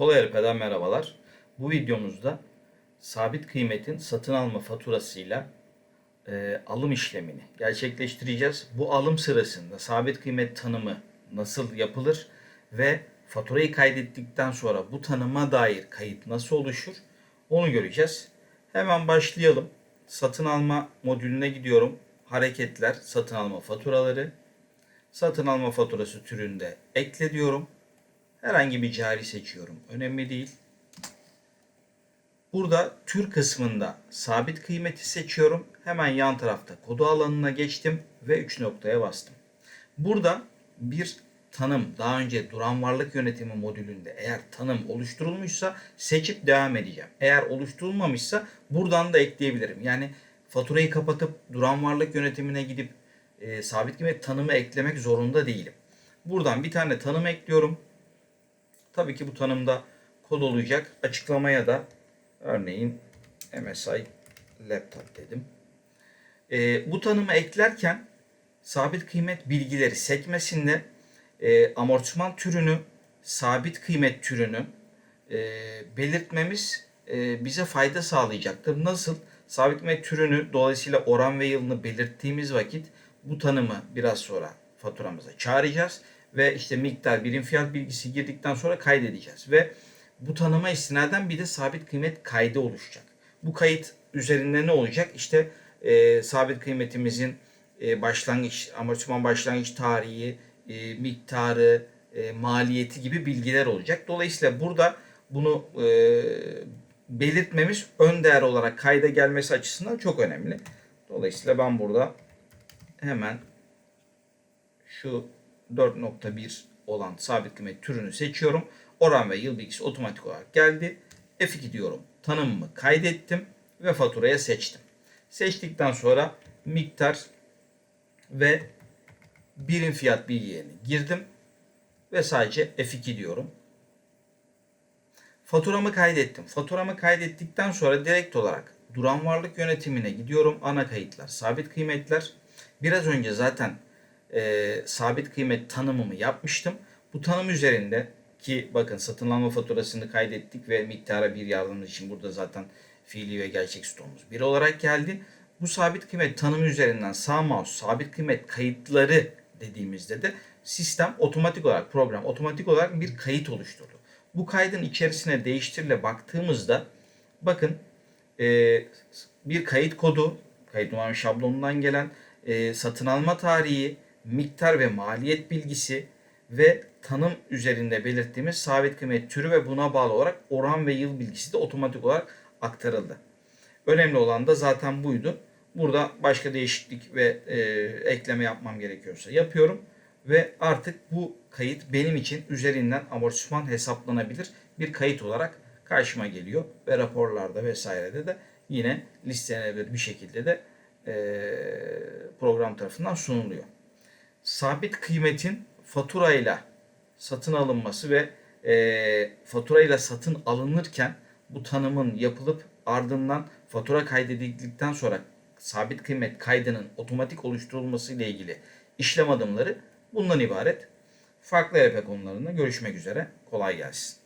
Kolay Erpe'den merhabalar. Bu videomuzda sabit kıymetin satın alma faturasıyla e, alım işlemini gerçekleştireceğiz. Bu alım sırasında sabit kıymet tanımı nasıl yapılır ve faturayı kaydettikten sonra bu tanıma dair kayıt nasıl oluşur onu göreceğiz. Hemen başlayalım. Satın alma modülüne gidiyorum. Hareketler, satın alma faturaları. Satın alma faturası türünde ekle diyorum. Herhangi bir cari seçiyorum. Önemli değil. Burada tür kısmında sabit kıymeti seçiyorum. Hemen yan tarafta kodu alanına geçtim ve 3 noktaya bastım. Burada bir tanım daha önce duran varlık yönetimi modülünde eğer tanım oluşturulmuşsa seçip devam edeceğim. Eğer oluşturulmamışsa buradan da ekleyebilirim. Yani faturayı kapatıp duran varlık yönetimine gidip e, sabit kıymet tanımı eklemek zorunda değilim. Buradan bir tane tanım ekliyorum. Tabii ki bu tanımda kod olacak. Açıklamaya da örneğin MSI laptop dedim. E, bu tanımı eklerken sabit kıymet bilgileri sekmesinde e, amortisman türünü, sabit kıymet türünü e, belirtmemiz e, bize fayda sağlayacaktır. Nasıl? Sabit kıymet türünü dolayısıyla oran ve yılını belirttiğimiz vakit bu tanımı biraz sonra faturamıza çağıracağız ve işte miktar birim fiyat bilgisi girdikten sonra kaydedeceğiz ve bu tanıma istinaden bir de sabit kıymet kaydı oluşacak. Bu kayıt üzerinde ne olacak? İşte e, sabit kıymetimizin e, başlangıç, amortisman başlangıç tarihi, e, miktarı, e, maliyeti gibi bilgiler olacak. Dolayısıyla burada bunu e, belirtmemiz ön değer olarak kayda gelmesi açısından çok önemli. Dolayısıyla ben burada hemen şu 4.1 olan sabit kıymet türünü seçiyorum. Oran ve yıl bilgisi otomatik olarak geldi. F2 diyorum. Tanımımı kaydettim ve faturaya seçtim. Seçtikten sonra miktar ve birim fiyat bilgilerini girdim ve sadece F2 diyorum. Faturamı kaydettim. Faturamı kaydettikten sonra direkt olarak duran varlık yönetimine gidiyorum. Ana kayıtlar, sabit kıymetler. Biraz önce zaten e, sabit kıymet tanımımı yapmıştım. Bu tanım üzerinde ki bakın satın alma faturasını kaydettik ve miktara bir yardımcı için burada zaten fiili ve gerçek stoğumuz bir olarak geldi. Bu sabit kıymet tanımı üzerinden sağ mouse sabit kıymet kayıtları dediğimizde de sistem otomatik olarak program otomatik olarak bir kayıt oluşturdu. Bu kaydın içerisine değiştirile baktığımızda bakın e, bir kayıt kodu, kayıt numara şablonundan gelen e, satın alma tarihi, miktar ve maliyet bilgisi ve tanım üzerinde belirttiğimiz sabit kıymet türü ve buna bağlı olarak oran ve yıl bilgisi de otomatik olarak aktarıldı. Önemli olan da zaten buydu. Burada başka değişiklik ve e, ekleme yapmam gerekiyorsa yapıyorum ve artık bu kayıt benim için üzerinden amortisman hesaplanabilir bir kayıt olarak karşıma geliyor ve raporlarda vesairede de yine listelenebilir bir şekilde de e, program tarafından sunuluyor. Sabit kıymetin faturayla satın alınması ve e, faturayla satın alınırken bu tanımın yapılıp ardından fatura kaydedildikten sonra sabit kıymet kaydının otomatik oluşturulması ile ilgili işlem adımları bundan ibaret. Farklı ERP konularında görüşmek üzere. Kolay gelsin.